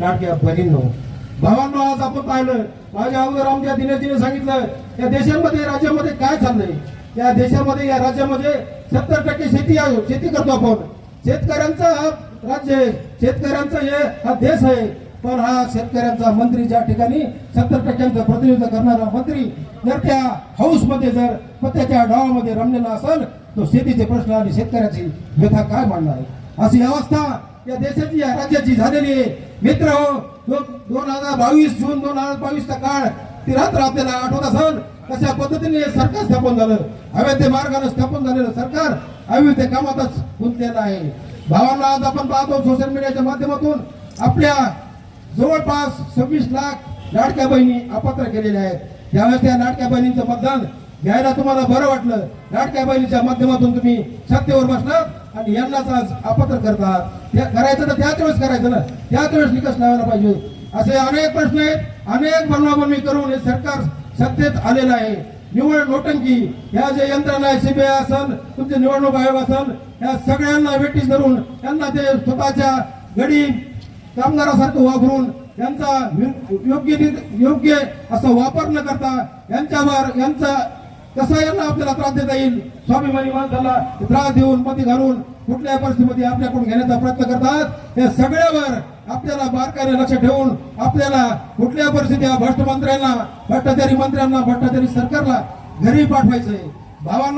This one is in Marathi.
लाडक्या बहिणींनो भावांनो आज आपण पाहिलं माझ्या अगोदर आमच्या दिनेशजीने सांगितलं या देशामध्ये राज्यामध्ये काय चाललंय? या देशामध्ये या राज्यामध्ये सत्तर टक्के शेती आहे शेती करतो आपण. शेतकऱ्यांचा हा राज्य आहे शेतकऱ्यांचा हे हा देश आहे. पण हा शेतकऱ्यांचा मंत्री ज्या ठिकाणी सत्तर टक्क्यांचं प्रतिनिधित्व करणारा मंत्री जर त्या हाऊसमध्ये जर पत्त्याच्या डावामध्ये रमलेला असेल तो शेतीचे प्रश्न आणि शेतकऱ्याची व्यथा काय मांडणार आहे? अशी अवस्था या देशाची या राज्याची झालेली आहे. मित्र हो दोन हजार बावीस जून दोन हजार बावीसचा काळ ती रात्र आपल्याला आठवत असेल कशा पद्धतीने हे सरकार स्थापन झालं. अवैध मार्गाने स्थापन झालेलं सरकार अवैध कामातच गुंतलेलं आहे. भावांना आज आपण पाहतो सोशल मीडियाच्या माध्यमातून आपल्या जवळपास सव्वीस लाख लाडक्या बहिणी अपात्र केलेल्या आहेत. त्यावेळेस त्या लाडक्या बहिणींचं मतदान घ्यायला तुम्हाला बरं वाटलं. लाडक्या बहिणीच्या माध्यमातून तुम्ही सत्तेवर बसलात. आणि यांनाच आज अपात्र करतात. त्या करायचं तर त्याच वेळेस करायचं ना? त्याच वेळेस निकष लावायला पाहिजे. असे अनेक प्रश्न आहेत. अनेक बनवाबनवी करून हे सरकार सत्तेत आलेलं आहे. निवड नोटंकी ह्या जे यंत्रणा आहे सीबीआय असेल तुमचे निवडणूक आयोग असेल या सगळ्यांना वेटीस धरून त्यांना ते स्वतःच्या गडी कामगारासारखं वापरून यांचा योग्य योग्य असा वापर न करता यांच्यावर यांचा कसा यांना आपल्याला त्रास देता येईल? स्वाभिमानी माणसाला त्रास देऊन मती घालून कुठल्या परिस्थितीमध्ये आपल्याकडून घेण्याचा प्रयत्न करतात. या सगळ्यावर आपल्याला बारकाईने लक्ष ठेवून आपल्याला कुठल्या परिस्थिती भ्रष्ट मंत्र्यांना भ्रष्टाचारी मंत्र्यांना भ्रष्टाचारी सरकारला घरी पाठवायचंय. भावांना